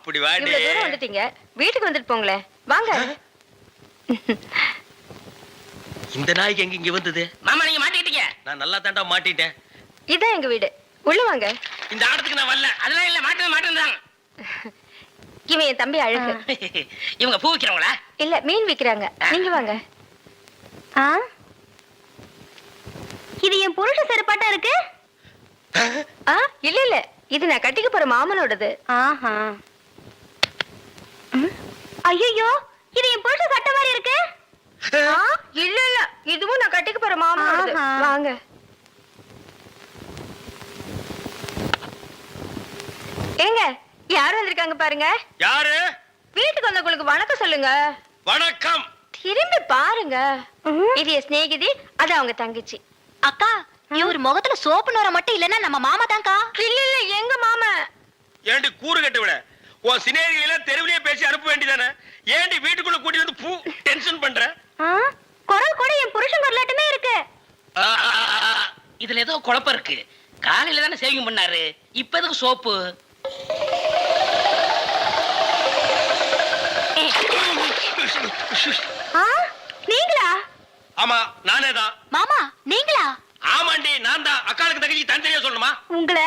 அப்படி வாடி. இவ்வளவு தூரம் வந்துட்டீங்க. வீட்டுக்கு வந்துட்டு போங்களேன் வாங்க. இந்த நாய்க்கு எங்க இங்க வந்தது? மாமா நீங்க மாட்டிக்கிட்டீங்க. நான் நல்லா தாண்டா மாட்டிட்டேன். இதான் எங்க வீடு. உள்ள வாங்க. இந்த ஆடத்துக்கு நான் வரல. அதெல்லாம் இல்ல மாட்டது மாட்டேன்தாங்க இவன் என் தம்பி அழகு. இவங்க பூ விக்கிறவங்களா? இல்ல மீன் விக்கிறாங்க. நீங்க வாங்க. ஆ? இது என் புருஷ செருப்பாட்டா இருக்கு? ஆ? இல்ல இல்ல. இது நான் கட்டிக்க போற மாமனோடது. ஆஹா. ஐயோ இது என் புருஷ சட்டை மாதிரி இருக்கு. ஆ, இல்ல இல்ல. இதுவும் நான் கட்டிக்க போற மாமனோடது வாங்க. ஏங்க யார் வந்திருக்காங்க பாருங்க? யாரு? வீட்டுக்கு வந்தவங்களுக்கு வணக்கம் சொல்லுங்க. வணக்கம். திரும்பி பாருங்க. இது என் சிநேகிதி அது அவங்க தங்கச்சி. அக்கா இவர் முகத்துல சோப்பு நோர மட்டும் இல்லன்னா நம்ம மாமா தான்க்கா. இல்ல இல்ல. எங்க மாமா? ஏண்டி கூறு கட்டு விட உன் சினேகிகளை எல்லாம் தெருவிலேயே பேசி அனுப்ப வேண்டியதானே? ஏண்டி வீட்டுக்குள்ள கூட்டி வந்து பூ டென்ஷன் பண்ற? குரல் கூட என் புருஷன் குரலாட்டமே இருக்கு. இதுல ஏதோ குழப்பம் இருக்கு. காலையில தானே சேவிங் பண்ணாரு. இப்ப எதுக்கு சோப்பு? நீங்களா? ஆமா நானே தான் மாமா நீங்களா? ஆமாண்டி நான் தான் அக்காளுக்கு தங்கச்சி தனித்தனியா சொல்லணுமா? உங்களை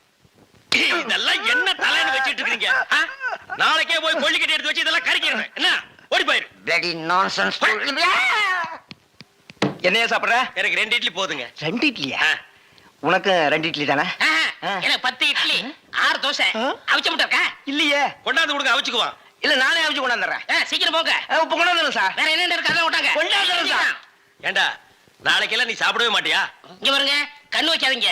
இதெல்லாம் என்ன தலைன்னு வச்சிட்டு இருக்கீங்க? நாளைக்கே போய் கொல்லிக்கட்டி எடுத்து வச்சு இதெல்லாம் கறிக்கிறேன் என்ன? ஓடி போயிரு. Bloody nonsense. என்னைய சாப்பிடுற? எனக்கு ரெண்டு இட்லி போதுங்க. ரெண்டு இட்லியா. உனக்கு ரெண்டு இட்லி தானே. எனக்கு பத்து இட்லி ஆறு தோசை? அவிச்ச முட்டை இருக்கா? இல்லையே. கொண்டாந்து கொடுங்க அவிச்சுக்குவான் இல்ல நானே அவிச்சு கொண்டாந்துறேன். சீக்கிரம் போங்க. இப்ப கொண்டாந்துறேன் சார். வேற என்ன இருக்கு அதான் விட்டாங்க கொண்டாந்துறேன் சார். ஏண்டா நாளைக்கெல்லாம் நீ சாப்பிடவே மாட்டியா? இங்க பாருங்க கண்ணு வைக்காதீங்க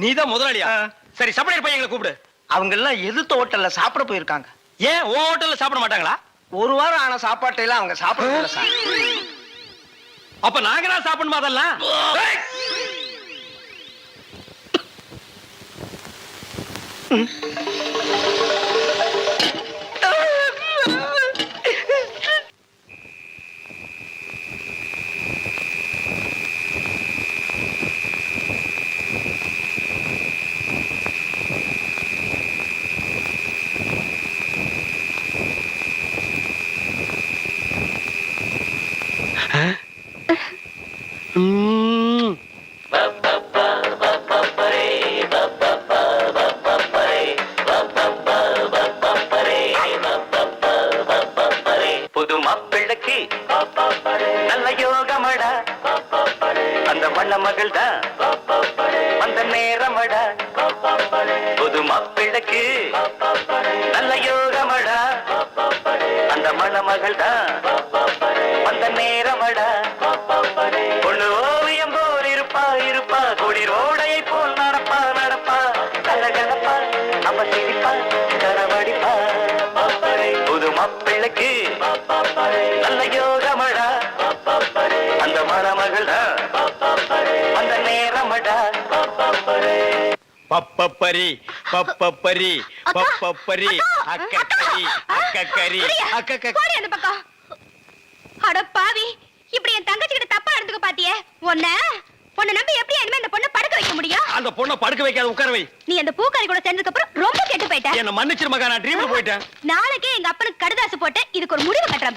நீதான் முதலாளியா. சரி சப்ளையர் பையங்களை கூப்பிடு. அவங்க எல்லாம் எதிர்த்த ஹோட்டல்ல சாப்பிட போயிருக்காங்க. ஏன்? உன் ஹோட்டல்ல சாப்பிட மாட்டாங்களா? ஒரு வாரம் ஆன சாப்பாட்டை எல்லாம் அவங்க சாப்பிடல சார். அப்ப நாங்க தான் சாப்பிடணுமா அதெல்லாம்? ஏய்! வண்ண தான் அந்த நேரம் புது மாப்பிள்ளைக்கு நல்ல யோகமடா அந்த மண மணமகள் தான் அந்த நேரமடா பொண்ணு ஓவியம் போல் இருப்பா இருப்பா. கொடி ரோடையை போல் நடப்பா நடப்பா. கலகலப்பா அவ சிரிப்பா கரவடிப்பா புது மாப்பிள்ளைக்கு நல்ல யோகமடா அந்த மணமகள் தான் பப்பப்பரி பப்பப்பரி பப்பப்பரி அக்கக்கரி அக்கக்கரி அக்கக்க போடி அந்த பக்கம். அட பாவி இப்படி என் தங்கச்சி கிட்ட தப்பா நடந்துக்க பாத்தியே. உன்ன உன்னை நம்பி எப்படி இனிமே இந்த பொண்ணை படுக்க வைக்க முடியும்? அந்த பொண்ணை படுக்க வைக்காத உட்கார வை. நீ அந்த பூக்காரி கூட சேர்ந்ததுக்கு அப்புறம் ரொம்ப கெட்டு போயிட்ட. என்ன மன்னிச்சிரு மகா நான் ட்ரீம்ல போயிட்டேன். நாளைக்கே எங்க அப்பனுக்கு கடுதாசு போட்டு இதுக்கு ஒரு முடிவு கட்டுறேன்.